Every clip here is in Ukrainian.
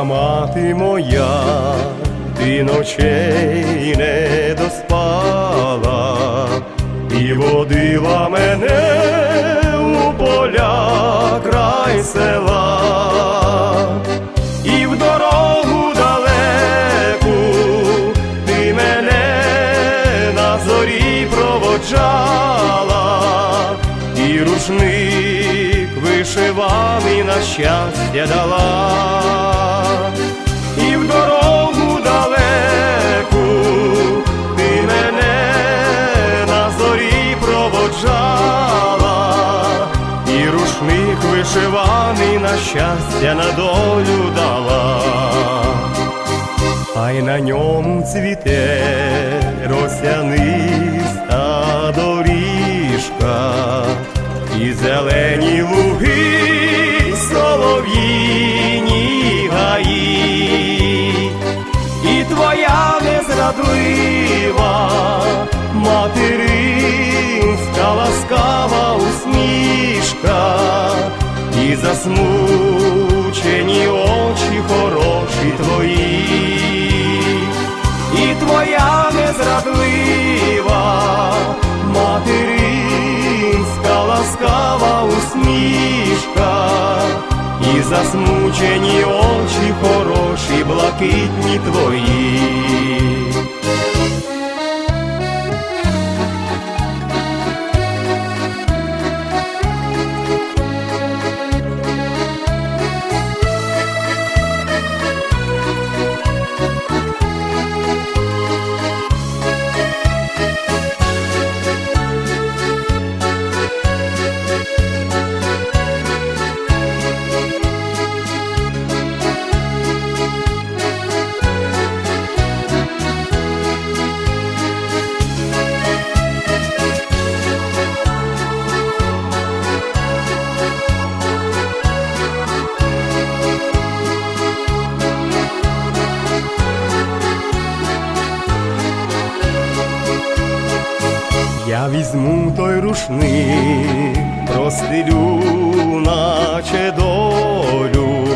Рідна мати моя, ти ночей не доспала і водила мене вишиваний на щастя дала, і в дорогу далеку ти мене на зорі проводжала, і рушник вишиваний на щастя на долю дала. А й на ньому цвіте росяниста доріжка, і зелені луги, й солов'їні гаї, і твоя незрадлива материнська ласкава усмішка, і засмучені очі хороші твої, і твоя незрадлива материнська ласкава усмішка, і засмучені очі хороші, блакитні твої. Візьму той рушник, простелю, наче долю,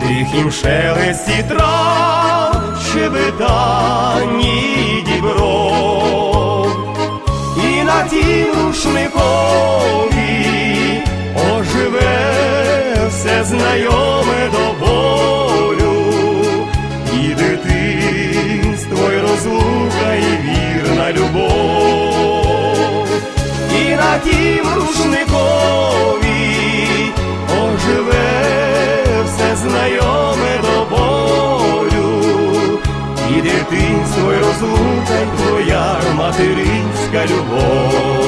тихім шелесті трав, щебетанні дібров, і на тім рушникові оживе все знайоме до рушникові оживе все знайоме до болю, і дитинство, й розлука, твоя материнська любов.